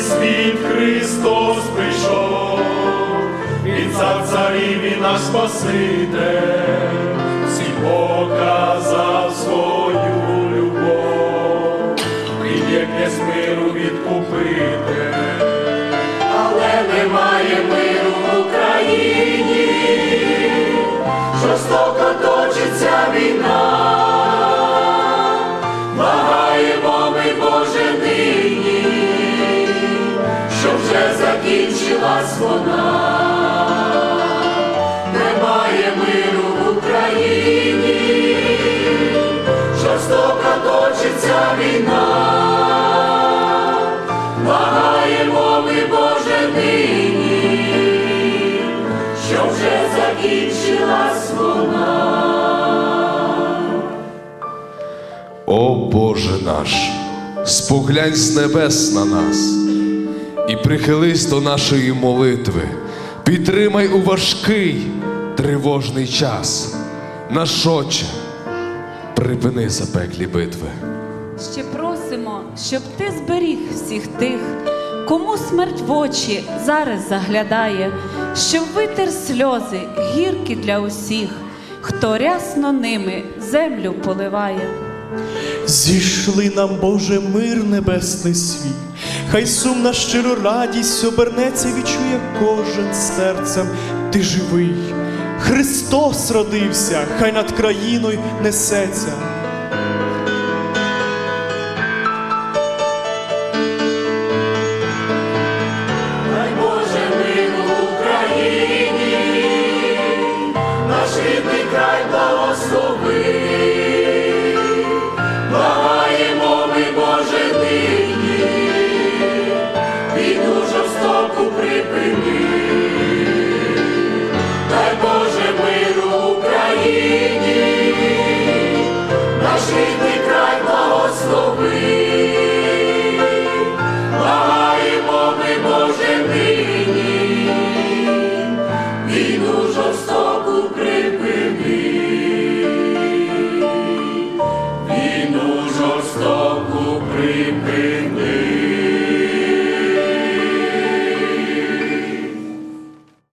світ Христос прийшов, Він цар царів і наш Спаситель, всім показав закінчилась вона, немає миру в Україні, жорстоко точиться війна, благаємо ми, Боже, нині, що вже закінчилась вона. О Боже наш, споглянь з небес на нас і прихились до нашої молитви, підтримай у важкий тривожний час. Наш Отче, припини запеклі битви. Ще просимо, щоб ти зберіг всіх тих, кому смерть в очі зараз заглядає, щоб витер сльози гіркі для усіх, хто рясно ними землю поливає. Зійшли нам, Боже, мир небесний світ, хай сум на щиру радість обернеться, відчує кожен серцем, ти живий. Христос родився, хай над країною несеться.